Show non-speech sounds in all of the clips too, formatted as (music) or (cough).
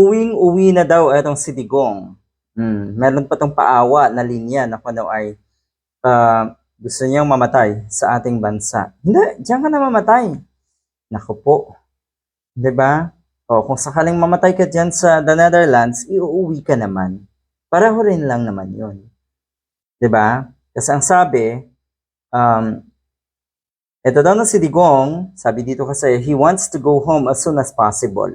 Uwing-uwi na daw etong si Digong. Hmm, meron pa tong paawa na linya na kung ano ay ah, gusto niyang mamatay sa ating bansa. Hindi, diyan ka na mamatay. Naku po. ba? O kung sakaling mamatay ka diyan sa the Netherlands, iuuwi ka naman. Pareho rin lang naman. 'Di ba? Kasi ang sabi, um, ito daw na si Digong, sabi dito kasi, he wants to go home as soon as possible.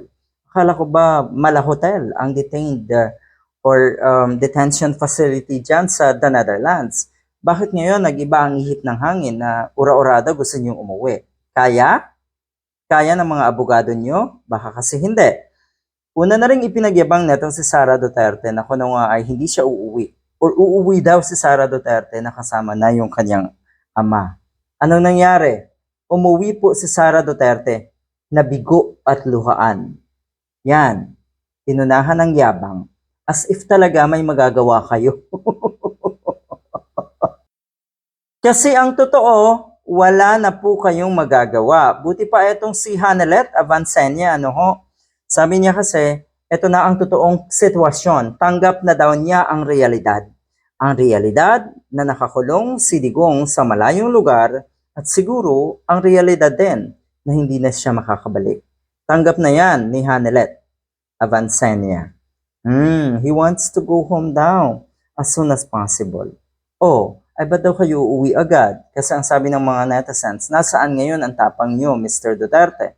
Akala ko ba mala hotel ang detained uh, or um, detention facility dyan sa the Netherlands? Bakit ngayon nag-iba ang ihip ng hangin na ura-urada gusto niyong umuwi? Kaya? Kaya ng mga abogado niyo? Baka kasi hindi. Una na rin ipinagyabang netong si Sara Duterte na kung ano nga ay hindi siya uuwi. Or uuwi daw si Sara Duterte na kasama na yung kanyang ama. Anong nangyari? Umuwi po si Sara Duterte na bigo at luhaan. Yan. Inunahan ng yabang. As if talaga may magagawa kayo. (laughs) Kasi ang totoo, wala na po kayong magagawa. Buti pa itong si Hanelet Avancenia, ano ho? Sabi niya kasi, ito na ang totoong sitwasyon. Tanggap na daw niya ang realidad. Ang realidad na nakakulong si Digong sa malayong lugar at siguro ang realidad din na hindi na siya makakabalik. Tanggap na yan ni Hanelet Avancenia. Hmm, he wants to go home daw as soon as possible. Oh, ay ba't daw kayo uuwi agad? Kasi ang sabi ng mga netizens, nasaan ngayon ang tapang niyo, Mr. Duterte?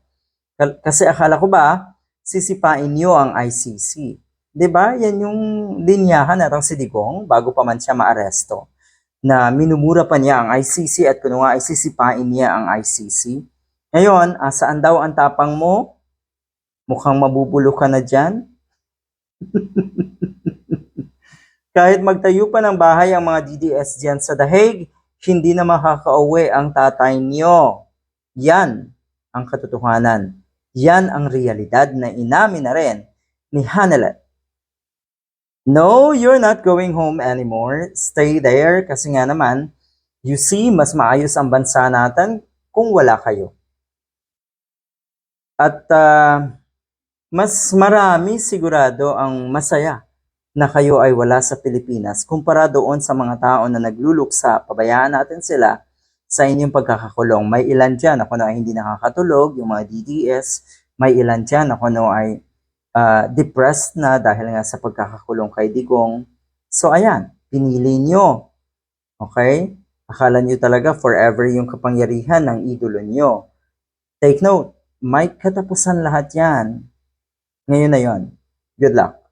Kasi akala ko ba, sisipain niyo ang ICC. ba? Yan yung linyahan natang si Digong bago pa man siya maaresto. Na minumura pa niya ang ICC at kuno nga ay sisipain niya ang ICC. Ngayon, ah, saan daw ang tapang mo? Mukhang mabubulo ka na dyan. (laughs) Kahit magtayo pa ng bahay ang mga DDS dyan sa The hindi na makakauwi ang tatay niyo. Yan ang katotohanan. Yan ang realidad na inamin na rin ni Hanelet. No, you're not going home anymore. Stay there kasi nga naman, you see, mas maayos ang bansa natin kung wala kayo. At ah, mas marami sigurado ang masaya na kayo ay wala sa Pilipinas kumpara doon sa mga tao na nagluluksa, pabayaan natin sila sa inyong pagkakakulong. May ilan dyan ako na ay hindi nakakatulog, yung mga DDS, may ilan dyan ako na ay ah, depressed na dahil nga sa pagkakakulong kay Digong. So ayan, pinili nyo. Okay? Akala nyo talaga forever yung kapangyarihan ng idolo nyo. Take note, may katapusan lahat yan. Ngayon na yon. Good luck.